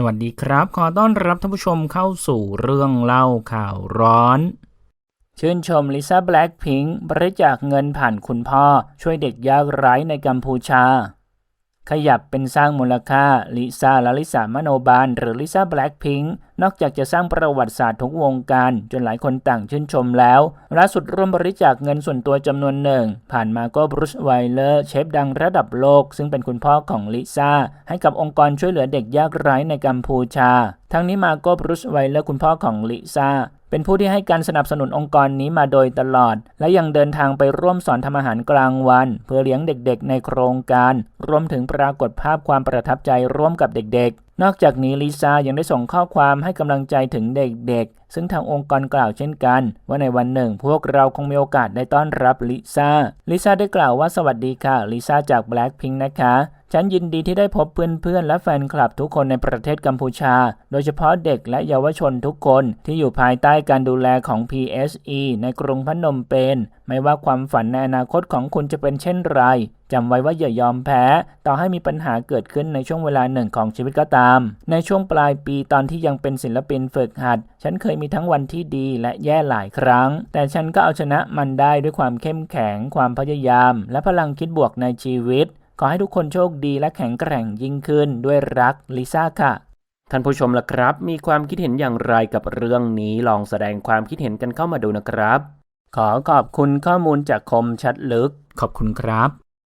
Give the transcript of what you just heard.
สวัสดีครับ ขอต้อนรับท่านผู้ชมเข้าสู่เรื่องเล่าข่าวร้อน ชื่นชมลิซ่าแบล็กพิงค์บริจาคเงินผ่านคุณพ่อ ช่วยเด็กยากไร้ในกัมพูชา ขยับเป็นสร้างมูลค่าลิซ่าและลิซ่ามโนบาล หรือลิซ่าแบล็กพิงค์นอกจากจะสร้างประวัติศาสตร์ทุกวงการ จนหลายคนต่างชื่นชมแล้วล่าสุดร่วมบริจาคเงินส่วนตัวจำนวนหนึ่ง ผ่านมาโก็บรูซไวเลอร์เชฟดังระดับโลก ซึ่งเป็นคุณพ่อของลิซ่า ให้กับองค์กรช่วยเหลือเด็กยากไร้ในกัมพูชา ทั้งนี้มาโก็บรูซไวเลอร์คุณพ่อของลิซ่า เป็นผู้ที่ให้การสนับสนุนองค์กรนี้มาโดยตลอด และยังเดินทางไปร่วมสอนทำอาหารกลางวัน เพื่อเลี้ยงเด็กๆในโครงการ รวมถึงปรากฏภาพความประทับใจร่วมกับเด็กๆ นอกจากนี้ลิซ่ายังได้ส่งข้อความให้กำลังใจถึงเด็กๆ ซึ่งทางองค์กรกล่าวเช่นกัน ว่าในวันหนึ่ง พวกเราคงมีโอกาสได้ต้อนรับลิซ่าลิซ่าได้กล่าวว่าสวัสดีค่ะลิซ่าจาก Blackpink นะคะ ฉันยินดีที่ได้พบเพื่อนๆ และแฟนคลับทุกคนในประเทศกัมพูชา โดยเฉพาะเด็กและเยาวชนทุกคนที่อยู่ภายใต้การดูแลของ PSE ในกรุงพนมเปญ ไม่ว่าความฝันในอนาคตของคุณจะเป็นเช่นไร จำไว้ว่าอย่ายอมแพ้ ต่อให้มีปัญหาเกิดขึ้นในช่วงเวลาหนึ่งของชีวิตก็ตาม ในช่วงปลายปีตอนที่ยังเป็นศิลปินฝึกหัด ฉันเคยมีทั้งวันที่ดีและแย่หลายครั้ง แต่ฉันก็เอาชนะมันได้ด้วยความเข้มแข็ง ความพยายาม และพลังคิดบวกในชีวิต ขอให้ทุกคนโชคดีและแข็งแกร่งยิ่งขึ้นด้วยรักลิซ่าค่ะ ท่านผู้ชมล่ะครับ มีความคิดเห็นอย่างไรกับเรื่องนี้ลองแสดงความคิดเห็นกันเข้ามาดูนะครับ ขอขอบคุณข้อมูลจากคมชัดลึก ขอบคุณครับ